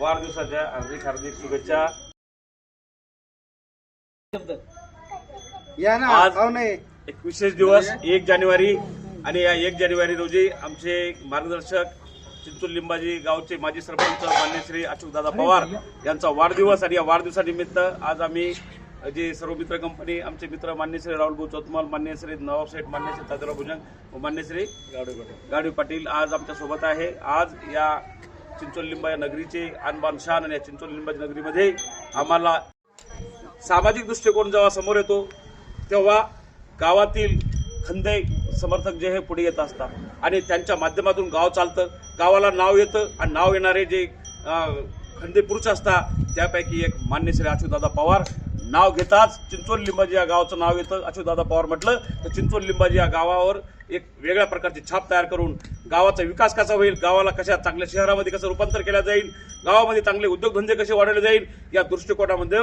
वाढदिवसाच्या हार्दिक हार्दिक शुभेच्छा. या ना आज- एक विशेष दिवस एक जानेवारी आणि या एक जानेवारी रोजी आमचे मार्गदर्शक चिंचोली लिंबाजी गावचे माजी सरपंच मान्य श्री अशोकदादा पवार यांचा वाढदिवस आणि या वाढदिवसानिमित्त आज आम्ही जे सर्व मित्र कंपनी आमचे मित्र मान्य श्री राहुल भाऊ चौतमाल मान्य श्री नवाब शेठ मान्य श्री ताजराव भुजंग व मान्य श्री गाडवे पाटील आज आमच्यासोबत आहे. आज या चिंचोलिंबा या नगरीचे आणबान शान आणि या चिंचोली नगरीमध्ये आम्हाला सामाजिक दृष्टिकोन जेव्हा समोर येतो तेव्हा गावातील खंदे समर्थक जे हे पुढे येत असतात. आणि त्यांच्या माध्यमातून गाव चालतं गावाला नाव येतं आणि नाव येणारे जे खंदे पुरुष असतात त्यापैकी एक मान्य श्री अशोकदादा पवार नाव घेताच चिंचोली लिंबाजी या गावाचं नाव येतं. अशोकदादा पवार म्हटलं तर चिंचोली लिंबाजी या गावावर एक वेगळ्या प्रकारची छाप तयार करून गावाचा विकास कसा होईल गावाला कशा चांगल्या शहरामध्ये कसं रूपांतर केलं जाईल गावामध्ये चांगले उद्योगधंदे कसे वाढवले जाईल या दृष्टिकोनामध्ये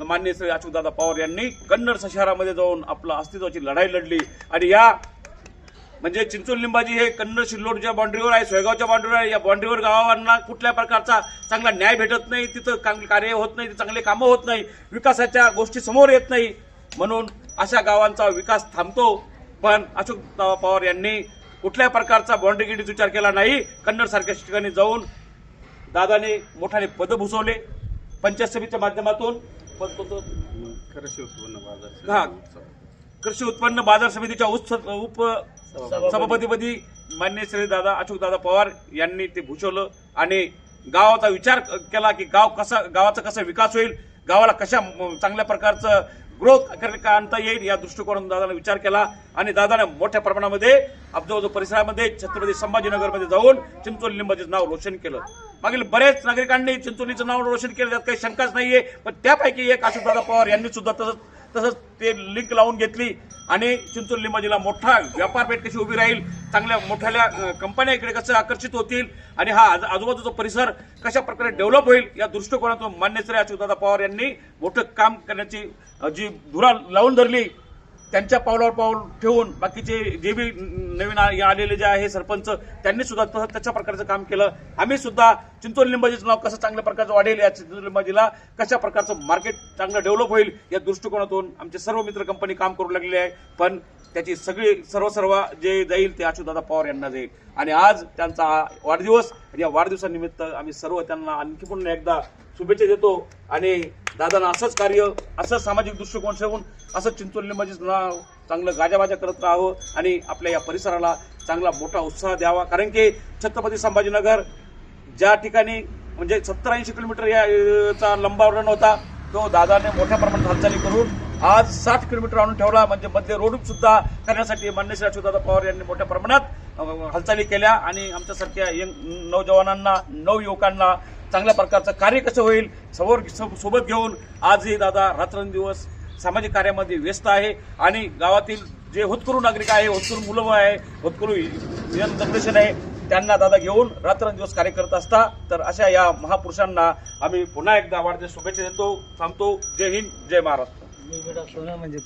मान्य श्री अशोकदादा पवार यांनी कन्नड शहरामध्ये जाऊन आपलं अस्तित्वाची लढाई लढली. आणि या म्हणजे चिंचोली लिंबाजी हे कन्नड शिल्लोडच्या बाउंड्रीवर आहे सोयगावच्या बाउंड्रीवर आहे. या बाउंड्रीवर गावांना कुठल्या प्रकारचा चांगला न्याय भेटत नाही तिथं चांगले कार्य होत नाही चांगले कामं होत नाही विकासाच्या गोष्टी समोर येत नाही. म्हणून अशा गावांचा विकास थांबतो. पण अशोक पवार यांनी कुठल्या प्रकारचा बाउंड्री गिडीचा विचार केला नाही. कन्नड सारख्या ठिकाणी जाऊन दादाने मोठाने पद भूसवले पंचायत समितीच्या माध्यमातून. पण तो- तो- हा. कृषी उत्पन्न बाजार समितीच्या उप सभापतीपदी मान्य श्री दादा अशोक दादा पवार यांनी ते भूषवलं आणि गावाचा विचार केला की गाव कसा गावाचा कसा विकास होईल गावाला कशा चांगल्या प्रकारचं ग्रोथ आणता येईल या दृष्टिकोनातून दादाने विचार केला आणि दादाने मोठ्या प्रमाणामध्ये अब्जोबाजू परिसरामध्ये छत्रपती संभाजीनगरमध्ये जाऊन चिंचोली लिंबाचं नाव रोशन केलं. मागील बरेच नागरिकांनी चिंचोलीचं नाव रोशन केलं त्यात काही शंकाच नाहीये पण त्यापैकी एक अशोकदादा पवार यांनी सुद्धा तसंच तसंच ते लिंक लावून घेतली आणि चिंचोली लिंबाजीला मोठा व्यापारपेठ कशी उभी राहील. चांगल्या मोठ्या कंपन्या इकडे कसं आकर्षित होतील आणि हा आजूबाजूचा परिसर कशा प्रकारे डेव्हलप होईल या दृष्टिकोनातून मान्यश्री अशोकदादा पवार यांनी मोठं काम करण्याची जी धुरा लावून धरली त्यांच्या पावलावर पाऊल ठेवून बाकीचे जे बी नवीन आ- आलेले जे आहे सरपंच त्यांनी सुद्धा तसं प्रकारचं काम केलं. आम्ही सुद्धा चिंचोली लिंबाजीचं नाव कसं चांगल्या प्रकारचं वाढेल या चिंचोली लिंबाजीला कशा प्रकारचं मार्केट चांगलं डेव्हलप होईल या दृष्टिकोनातून आमचे सर्व मित्र कंपनी काम करू लागलेले आहे. पण त्याची सगळी सर्व सर्व जे जाईल ते अशोकदादा पवार यांना जाईल. आणि आज त्यांचा वाढदिवस या वाढदिवसानिमित्त आम्ही सर्व त्यांना आणखी पुन्हा एकदा शुभेच्छा देतो. आणि दादांना असंच कार्य असं सामाजिक दृष्टिकोन ठेवून असं चिंचोलीमध्येच लिंबाजीचं नाव चांगलं गाजाबाजा करत राहावं आणि आपल्या या परिसराला चांगला मोठा उत्साह द्यावा. कारण की छत्रपती संभाजीनगर ज्या ठिकाणी म्हणजे सत्तर ऐंशी किलोमीटर याचा अं, नव्हता होता तो दादाने मोठ्या प्रमाणात हालचाली करून आज साठ किलोमीटर आणून ठेवला. म्हणजे मधले रोड सुद्धा करण्यासाठी मान्य श्री अशोकदादा पवार यांनी मोठ्या प्रमाणात हालचाली केल्या आणि आमच्यासारख्या यंग नौजवानांना नवयुवकांना चांगल्या प्रकारचं कार्य कसं होईल समोर सोबत घेऊन आजही दादा रात्रंदिवस सामाजिक कार्यामध्ये व्यस्त आहे आणि गावातील जे होतकरू नागरिक आहे होतकरू मुलं आहे होतकरू यंग जनरेशन आहे त्यांना दादा घेऊन रात्रंदिवस कार्य करत असता. तर अशा या महापुरुषांना आम्ही पुन्हा एकदा वाढदिवस शुभेच्छा देतो थांबतो. जय हिंद जय महाराष्ट्र. म्हणजे